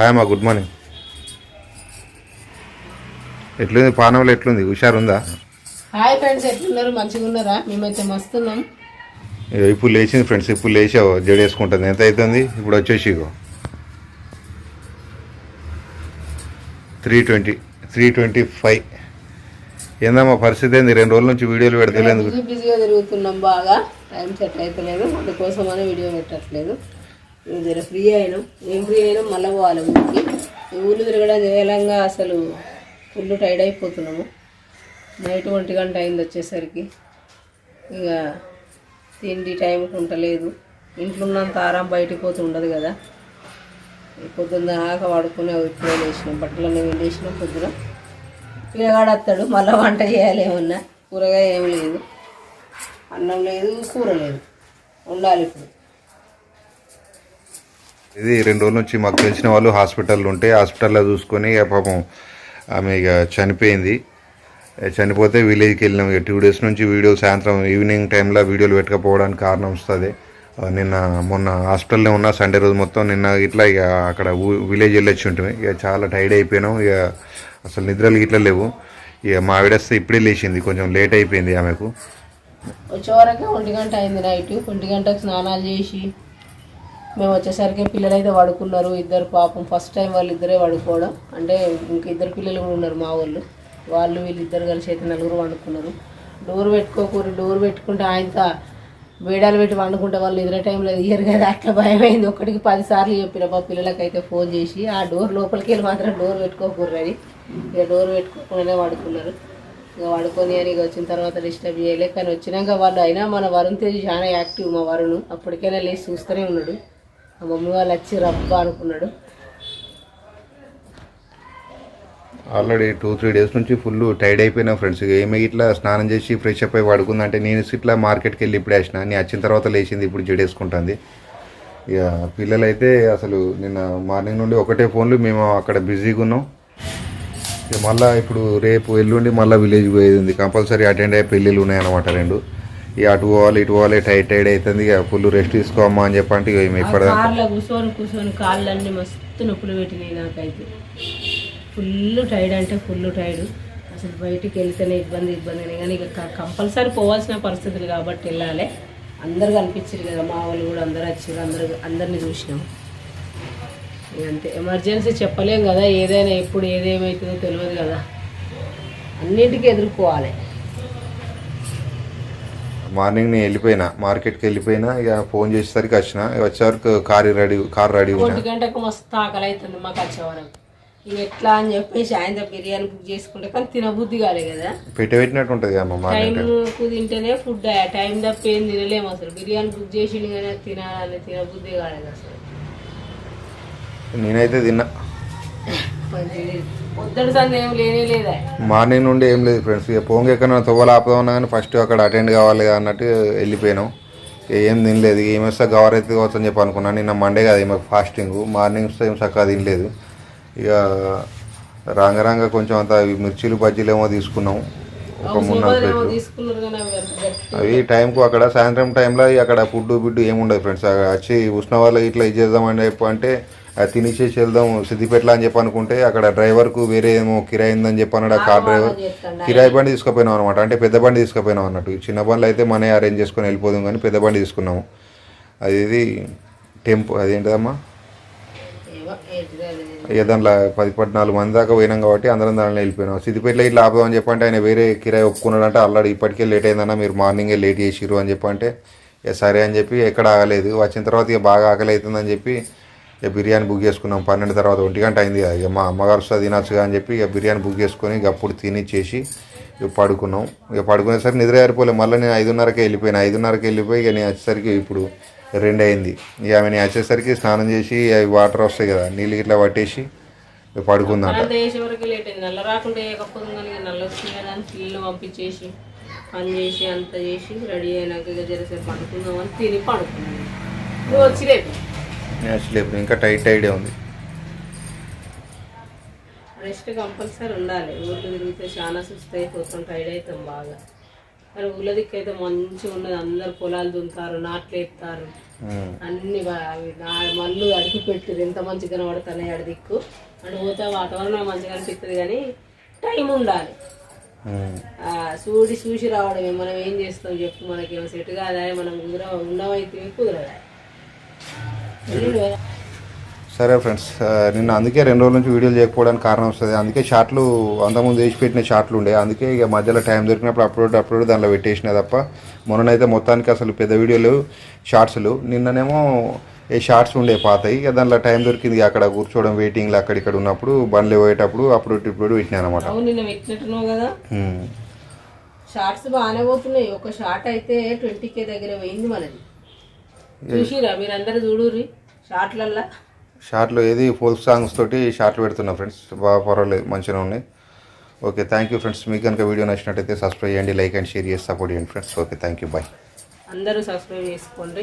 Hi అమ్మా good morning. ఎట్లుంది? పానంలో ఎట్లుంది? హుషారుందా? హాయ్ ఫ్రెండ్స్ ఎట్లున్నారు? మంచిగా ఉన్నారా మేమైతే మస్తున్నాం. ఇప్పుడు లేచింది ఫ్రెండ్స్ ఇప్పుడు లేచావు. జడేసుకుంటుంది. ఎంత అవుతుంది ఇప్పుడు వచ్చేసి ఇగో. Three twenty three twenty five. ఏందమ్మా పరిస్థితి ఏంది? రెండు రోజుల నుంచి వీడియోలు పెడతలేదు బిజీ బిజీగా తిరుగుతున్నాం బాగా. టైం సెట్ అవుతలేదు అందుకోసమని వీడియో పెట్టట్లేదు. మేము జర ఫ్రీ అయినాం ఏం ఫ్రీ అయినాం మళ్ళీ పోవాలి ఊరికి. ఊళ్ళు తిరగడం చేయలంగా అసలు ఫుల్ టైర్డ్ అయిపోతున్నాము. నైట్ ఒంటి గంట అయింది వచ్చేసరికి. ఇక తిండి టైంకి ఉండలేదు. ఇంట్లో ఉన్నంత ఆరాం బయటికి పోతూ ఉండదు కదా. పొద్దున్న దాకా వాడుకునే ఇప్పుడే లేచినాం. బట్టలన్నీ వెళ్ళేసినాం పొద్దున. పిల్లగాడు వస్తాడు మళ్ళీ వంట చేయాలి ఏమన్నా. కూరగాయ ఏం లేదు. అన్నం లేదు కూర లేదు. ఉండాలి ఇప్పుడు. ఇది రెండు రోజుల నుంచి మాకు తెలిసిన వాళ్ళు హాస్పిటల్లో ఉంటే హాస్పిటల్లో చూసుకొని ఇక పాపం ఆమె ఇక చనిపోయింది. చనిపోతే విలేజ్కి వెళ్ళినాం. ఇక టూ డేస్ నుంచి వీడియో సాయంత్రం ఈవినింగ్ టైంలో వీడియోలు పెట్టకపోవడానికి కారణం వస్తుంది. నిన్న మొన్న హాస్పిటల్లో ఉన్న సండే రోజు మొత్తం నిన్న ఇట్లా ఇక అక్కడ విలేజ్ వెళ్ళొచ్చి ఉంటుంది ఇక చాలా టైర్డ్ అయిపోయినాం. ఇక అసలు నిద్రలు ఇట్లా లేవు. ఇక మా ఆవిడస్తే ఇప్పుడే లేచింది. కొంచెం లేట్ అయిపోయింది ఆమెకు. వచ్చే వరకు ఒంటి గంట అయింది నైట్ ఒంటి గంటకు స్నానాలు చేసి మేము వచ్చేసరికి పిల్లలు అయితే పడుకున్నారు. ఇద్దరు పాపం ఫస్ట్ టైం వాళ్ళు ఇద్దరే పడుకోవడం. అంటే ఇంక ఇద్దరు పిల్లలు కూడా ఉన్నారు మా వాళ్ళు. వాళ్ళు వీళ్ళు ఇద్దరు కలిసి అయితే నలుగురు వండుకున్నారు డోర్ పెట్టుకోకూరు డోర్ పెట్టుకుంటే ఆయనతో వేడాలు పెట్టి వండుకుంటే వాళ్ళు నిద్ర టైంలో ఇయ్యరు కదా. అట్లా భయమైంది. ఒకటికి పదిసార్లు చెప్పిన మా పిల్లలకైతే ఫోన్ చేసి ఆ డోర్ లోపలికి వెళ్ళి మాత్రం డోర్ పెట్టుకోకూరు అని ఇక డోర్ పెట్టుకోకుండానే పడుకున్నారు. ఇక పడుకొని అని ఇక వచ్చిన తర్వాత డిస్టర్బ్ చేయలే. కానీ వచ్చినాక వాళ్ళు అయినా మన వరుణ్ తేజ్ చాలా యాక్టివ్ మా వరుణ్. అప్పటికైనా లేచి చూస్తూనే ఉన్నాడు. మా మమ్మీ వాళ్ళు వచ్చి రబ్బా అనుకున్నాడు. ఆల్రెడీ టూ త్రీ డేస్ నుంచి ఫుల్ టైర్డ్ అయిపోయినా ఫ్రెండ్స్ ఇక ఏమి ఇట్లా స్నానం చేసి ఫ్రెష్ అప్ అయి పడుకుందంటే నేను ఇట్లా మార్కెట్కి వెళ్ళి ఇప్పుడు వేసిన నేను వచ్చిన తర్వాత లేచింది ఇప్పుడు జడేసుకుంటుంది. ఇక పిల్లలైతే అసలు నిన్న మార్నింగ్ నుండి ఒకటే ఫోన్లు మేము అక్కడ బిజీగా ఉన్నాం. ఇక మళ్ళీ ఇప్పుడు రేపు ఎల్లుండి మళ్ళీ విలేజ్ పోయేది ఉంది. కంపల్సరీ అటెండ్ అయ్యే పెళ్ళిళ్ళు ఉన్నాయన్నమాట రెండు. ఇక అటు పోవాలి ఇటు పోవాలి టైట్ టైడ్ అవుతుంది. ఇక ఫుల్ రెస్ట్ తీసుకోమ్మా అని చెప్పంటే ఇక మేము కార్లో కూర్చొని కూర్చొని కాళ్ళన్నీ మస్తు నొప్పులు పెట్టినాయి నాకైతే. ఫుల్ టైర్డ్ అంటే ఫుల్ టైర్డ్ అసలు బయటికి వెళ్తేనే ఇబ్బంది ఇబ్బంది అని కానీ ఇక కంపల్సరీ పోవాల్సిన పరిస్థితులు కాబట్టి వెళ్ళాలి. అందరు కనిపించారు కదా మా వాళ్ళు కూడా అందరు వచ్చారు. అందరు అందరిని చూసినాం. అంతే. ఎమర్జెన్సీ చెప్పలేం కదా ఏదైనా ఎప్పుడు ఏదేమవుతుందో తెలియదు కదా. అన్నింటికి ఎదుర్కోవాలి. మార్నింగ్ నేను వెళ్ళిపోయినా మార్కెట్కి వెళ్ళిపోయినా ఇక ఫోన్ చేసేసరికి వచ్చిన ఇక వచ్చేవరకు కారు రెడీ కార్ రెడీ ఒంటి గంటకు మస్తు ఆకలి అవుతుంది మాకు వచ్చే వరకు ఇక ఎట్లా అని చెప్పేసి ఆయన బిర్యానీ బుక్ చేసుకుంటే కానీ తినబుద్ధి కాలే కదా. పెట్టే పెట్టినట్టు ఉంటుంది అమ్మ మార్నింగ్. టైం కు తింటేనే ఫుడ్ టైం తప్ప ఏం తినలేము అసలు. బిర్యానీ బుక్ చేసి కానీ తినాలని తినబుద్ధి కాలేదు అసలు. నేనైతే తిన్నా. మార్నింగ్ నుండి ఏం లేదు ఫ్రెండ్స్. ఇక పోంగ ఎక్కడ తవ్వాలి ఆపుదామన్నా కానీ ఫస్ట్ అక్కడ అటెండ్ కావాలి అన్నట్టు వెళ్ళిపోయినాం. ఏం తినలేదు. ఏం వస్తే గవర్ అయితే కావచ్చు అని చెప్పి అనుకున్నాను నిన్న మండే కదా ఈమె ఫాస్టింగ్ మార్నింగ్ ఏం చక్కగా తినలేదు. ఇక రాంగ రాంగ కొంచెం అంత మిర్చీలు బజ్జీలు ఏమో తీసుకున్నాం. ఒక మూడు నాలుగు ఏమో ప్లేట్లు అవి టైంకు అక్కడ సాయంత్రం టైంలో అక్కడ ఫుడ్ బిడ్డు ఏముండదు ఫ్రెండ్స్. వచ్చి ఉష్ణ వాళ్ళు ఇట్లా ఇది చేద్దామని చెప్పి అంటే అది తినేసేసి వెళ్దాం సిద్దిపేటలో అని చెప్పి అనుకుంటే అక్కడ డ్రైవర్కు వేరే ఏమో కిరాయి ఉందని చెప్పి అన్నాడు ఆ కార్ డ్రైవర్. కిరాయి బండి తీసుకుపోయినాం అనమాట అంటే పెద్ద బండి తీసుకుపోయినాం అన్నట్టు. చిన్న బండ్లు అయితే మనే అరేంజ్ చేసుకొని వెళ్ళిపోదాం కానీ పెద్ద బండి తీసుకున్నాము. అది టెంపో అదేంటిదమ్మా. ఇక దాంట్లో పది పద్నాలుగు మంది దాకా పోయినాం కాబట్టి అందరం దాంట్లో వెళ్ళిపోయినాం. సిద్దిపేటలో ఇట్లా ఆపుదామని చెప్పంటే ఆయన వేరే కిరాయి ఒప్పుకున్నాడంటే ఆల్రెడీ ఇప్పటికే లేట్ అయిందన్న మీరు మార్నింగే లేట్ చేసిర్రు అని చెప్పంటే ఇక సరే అని చెప్పి ఎక్కడ ఆగలేదు. వచ్చిన తర్వాత ఇక బాగా ఆకలి అవుతుందని చెప్పి ఇక బిర్యానీ బుక్ చేసుకున్నాం. పన్నెండు తర్వాత ఒంటి గంట అయింది. కదా ఇక మా అమ్మగారు వస్తుంది తినొచ్చుగా అని చెప్పి ఇక బిర్యానీ బుక్ చేసుకొని ఇక అప్పుడు తినిచ్చేసి ఇక పడుకున్నాం. ఇక పడుకునేసరికి నిద్ర ఏరిపోలే మళ్ళీ నేను ఐదున్నరకే వెళ్ళిపోయినా. ఐదున్నరకి వెళ్ళిపోయి ఇక నేను వచ్చేసరికి ఇప్పుడు రెండు అయింది. ఇక ఆమె నేను వచ్చేసరికి స్నానం చేసి అవి వాటర్ వస్తాయి కదా నీళ్ళు ఇట్లా పట్టేసి ఇక పడుకుందంట. పంపించేసి పని చేసి అంత చేసి రెడీ అయినాక ఇక జరసేపు పడుకుందామని తిని పడుకున్నాను నువ్వు వచ్చి రేపు లేపు ఇంకా టైట్ టైడే ఉంది. రెస్ట్ కంపల్సరీ ఉండాలి. ఊర్లు తిరిగితే చాలా సుస్థ అయిపోతాం టైర్డ్ అవుతాం బాగా. కానీ ఊళ్ళ దిక్కు అయితే మంచిగా ఉన్నది. అందరు పొలాలు దున్నుతారు నాట్లు ఎత్తారు ఉమ్. అన్ని అవి మళ్ళు అడిగి పెట్టారు ఎంత మంచిగా కనబడుతున్నాయి అడి దిక్కు. అటు పోతే వాతావరణం మంచిగా అనిపిస్తుంది కానీ టైం ఉండాలి. చూడి చూసి రావడమే. మనం ఏం చేస్తాం చెప్పు మనకి ఏమో సెట్ కాదా? మనం కుదర ఉండమైతే కుదరదా. సరే ఫ్రెండ్స్ నిన్న అందుకే రెండు రోజుల నుంచి వీడియోలు చేయకపోవడానికి కారణం వస్తుంది. అందుకే షార్ట్లు అంతకుముందు వేసి పెట్టిన షార్ట్లు ఉండే. అందుకే ఇక మధ్యలో టైం దొరికినప్పుడు అప్లోడ్ అప్లోడ్ దానిలో పెట్టేసిన తప్ప మొన్ననైతే మొత్తానికి అసలు పెద్ద వీడియోలు షార్ట్స్లు. నిన్ననేమో ఏ షార్ట్స్ ఉండే పాతయి. ఇక దానిలో టైం దొరికింది అక్కడ కూర్చోవడం వెయిటింగ్లో అక్కడిక్కడ ఉన్నప్పుడు బండ్లు పోయేటప్పుడు అప్పుడు ఇప్పుడు పెట్టినాను అనమాట షార్ట్స్ బాగానే పోతున్నాయి. ఒక షార్ట్ అయితే ట్వంటీ కే దగ్గర పోయింది మనది. చూసిరా మీరందరూ చూడుర్రి. షార్ట్లల్లా? షార్ట్లు ఏది ఫోల్క్ సాంగ్స్ తోటి షార్ట్లు పెడుతున్నా ఫ్రెండ్స్. బాగా పర్వాలేదు మంచిగా ఉన్నాయి ఓకే థ్యాంక్ యూ ఫ్రెండ్స్ మీకు కనుక వీడియో నచ్చినట్టయితే సబ్స్క్రైబ్ చేయండి లైక్ అండ్ షేర్ చేసి సపోర్ట్ చేయండి friends okay thank you bye అందరూ సబ్స్క్రైబ్ చేసుకోండి.